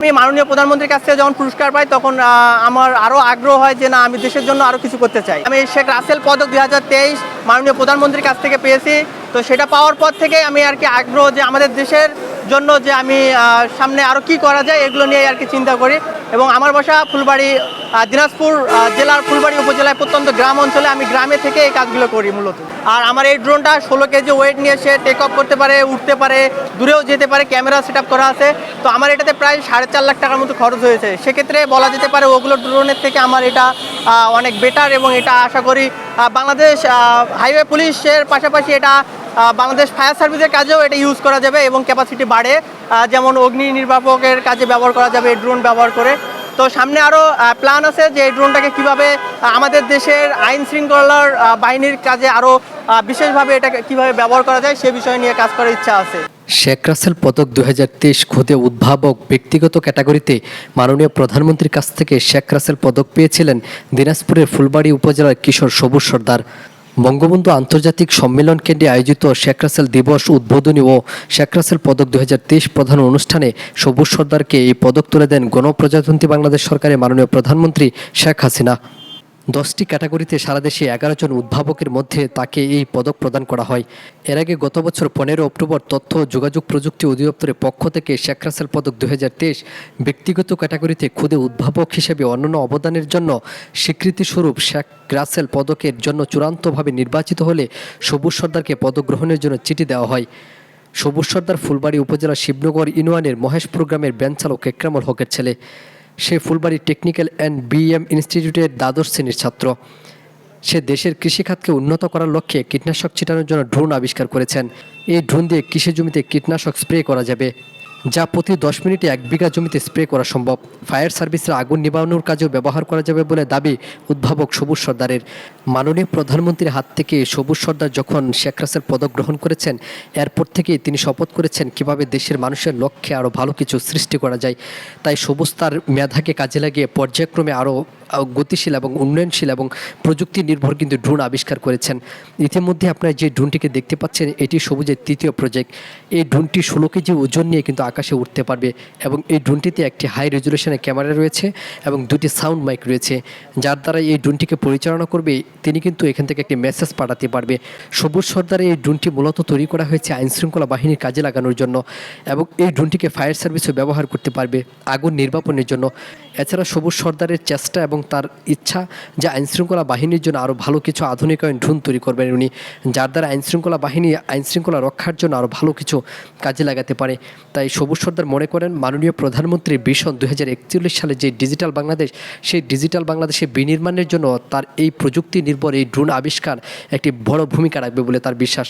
আমি মাননীয় প্রধানমন্ত্রীর কাছ থেকে যখন পুরস্কার পাই, তখন আমার আরও আগ্রহ হয় যে না, আমি দেশের জন্য আরও কিছু করতে চাই। আমি শেখ রাসেল পদক দুই হাজার তেইশ মাননীয় প্রধানমন্ত্রীর কাছ থেকে পেয়েছি। তো সেটা পাওয়ার পর থেকে আমি আর কি আগ্রহ যে আমাদের দেশের জন্য যে আমি সামনে আরও কি করা যায়, এগুলো নিয়ে আর কি চিন্তা করি। এবং আমার বাসা ফুলবাড়ি দিনাজপুর জেলার ফুলবাড়ি উপজেলায় প্রত্যন্ত গ্রাম অঞ্চলে আমি গ্রামে থেকে এই কাজগুলো করি মূলত। আর আমার এই ড্রোনটা ষোলো কেজি ওয়েট নিয়ে সে টেক অফ করতে পারে, উঠতে পারে, দূরেও যেতে পারে ক্যামেরা সেট করা আছে। তো আমার এটাতে প্রায় সাড়ে চার লাখ টাকার মতো খরচ হয়েছে। সেক্ষেত্রে বলা যেতে পারে ওগুলো ড্রোনের থেকে আমার এটা অনেক বেটার এবং এটা আশা করি বাংলাদেশ হাইওয়ে পুলিশের পাশাপাশি এটা বাংলাদেশ ফায়ার সার্ভিসের কাজেও এটা ইউজ করা যাবে এবং ক্যাপাসিটি বাড়ে। যেমন অগ্নি নির্বাপকের কাজে ব্যবহার করা যাবে ড্রোন ব্যবহার করে। তো সামনে আরও প্ল্যান আছে যে এই ড্রোনটাকে কীভাবে আমাদের দেশের আইন শৃঙ্খলার বাহিনীর কাজে আরও বিশেষভাবে এটাকে কীভাবে ব্যবহার করা যায় সে বিষয় নিয়ে কাজ করার ইচ্ছা আছে। শেখ রাসেল পদক দু হাজার তেইশ খুদে উদ্ভাবক ব্যক্তিগত ক্যাটাগরিতে মাননীয় প্রধানমন্ত্রীর কাছ থেকে শেখ রাসেল পদক পেয়েছিলেন দিনাজপুরের ফুলবাড়ি উপজেলার কিশোর সবুজ সর্দার। বঙ্গবন্ধু আন্তর্জাতিক সম্মেলন কেন্দ্রে আয়োজিত শেখ রাসেল দিবস উদ্বোধনী ও শেখ রাসেল পদক তেইশ প্রধান অনুষ্ঠানে সবুজ সর্দারকে এই পদক তুলে দেন গণপ্রজাতন্ত্রী বাংলাদেশ সরকারের মাননীয় প্রধানমন্ত্রী শেখ হাসিনা। দশটি ক্যাটাগরিতে সারা দেশে এগারো জন উদ্ভাবকের মধ্যে তাকে এই পদক প্রদান করা হয়। এর আগে গত বছর পনেরো অক্টোবর তথ্য যোগাযোগ প্রযুক্তি অধিদপ্তরের পক্ষ থেকে শেখ রাসেল পদক দু হাজার তেইশ ব্যক্তিগত ক্যাটাগরিতে খুদে উদ্ভাবক হিসেবে অন্যান্য অবদানের জন্য স্বীকৃতিস্বরূপ শেখ রাসেল পদকের জন্য চূড়ান্তভাবে নির্বাচিত হলে সবুজ সর্দারকে পদক গ্রহণের জন্য চিঠি দেওয়া হয়। সবুজ সর্দার ফুলবাড়ি উপজেলার শিবনগর ইউনিয়নের মহেশপুর গ্রামের ব্যাঞ্চালক একরামুল হকের ছেলে। সে ফুলবাড়ি টেকনিক্যাল অ্যান্ড বিএম ইনস্টিটিউটের দ্বাদশ শ্রেণির ছাত্র। সে দেশের কৃষিখাতকে উন্নত করার লক্ষ্যে কীটনাশক ছিটানোর জন্য ড্রোন আবিষ্কার করেছেন। এই ড্রোন দিয়ে কৃষি জমিতে কীটনাশক স্প্রে করা যাবে। যা প্রতি দশ মিনিটে এক বিঘা জমিতে স্প্রে করা সম্ভব। ফায়ার সার্ভিসের আগুন নিবানোর কাজেও ব্যবহার করা যাবে বলে দাবি উদ্ভাবক সবুজ সর্দারের। মাননীয় প্রধানমন্ত্রীর হাত থেকে সবুজ সর্দার যখন শেখ রাসেল পদক গ্রহণ করেছেন, এরপর থেকেই তিনি শপথ করেছেন কীভাবে দেশের মানুষের লক্ষ্যে আরও ভালো কিছু সৃষ্টি করা যায়। তাই সবুজ তার মেধাকে কাজে লাগিয়ে পর্যায়ক্রমে আরও গতিশীল এবং উন্নয়নশীল এবং প্রযুক্তি নির্ভর কিন্তু ড্রোন আবিষ্কার করেছেন। ইতিমধ্যে আপনারা যে ড্রোনটিকে দেখতে পাচ্ছেন, এটি সবুজের তৃতীয় প্রজেক্ট। এই ড্রোনটি ষোলো কেজি ওজন নিয়ে কিন্তু আকাশে উঠতে পারবে এবং এই ড্রোনটিতে একটি হাই রেজুলেশনের ক্যামেরা রয়েছে এবং দুটি সাউন্ড মাইক রয়েছে। যার দ্বারা এই ড্রোনটিকে পরিচালনা করবে, তিনি কিন্তু এখান থেকে একটি মেসেজ পাঠাতে পারবে। সবুজ সর্দারে এই ড্রোনটি মূলত তৈরি করা হয়েছে আইনশৃঙ্খলা বাহিনীর কাজে লাগানোর জন্য এবং এই ড্রোনটিকে ফায়ার সার্ভিসও ব্যবহার করতে পারবে আগুন নির্বাপনের জন্য। এছাড়া সবুজ সর্দারের চেষ্টা এবং তার ইচ্ছা যে আইনশৃঙ্খলা বাহিনীর জন্য আরও ভালো কিছু আধুনিকায়ন ড্রোন তৈরি করবেন উনি, যার দ্বারা আইনশৃঙ্খলা বাহিনী আইনশৃঙ্খলা রক্ষার জন্য আরও ভালো কিছু কাজে লাগাতে পারে। তাই সবুজ সর্দার মনে করেন, মাননীয় প্রধানমন্ত্রী বিশন দু হাজার একচল্লিশ সালে যে ডিজিটাল বাংলাদেশ, সেই ডিজিটাল বাংলাদেশে বিনির্মাণের জন্য তার এই প্রযুক্তি নির্ভর এই ড্রোন আবিষ্কার একটি বড় ভূমিকা রাখবে বলে তার বিশ্বাস।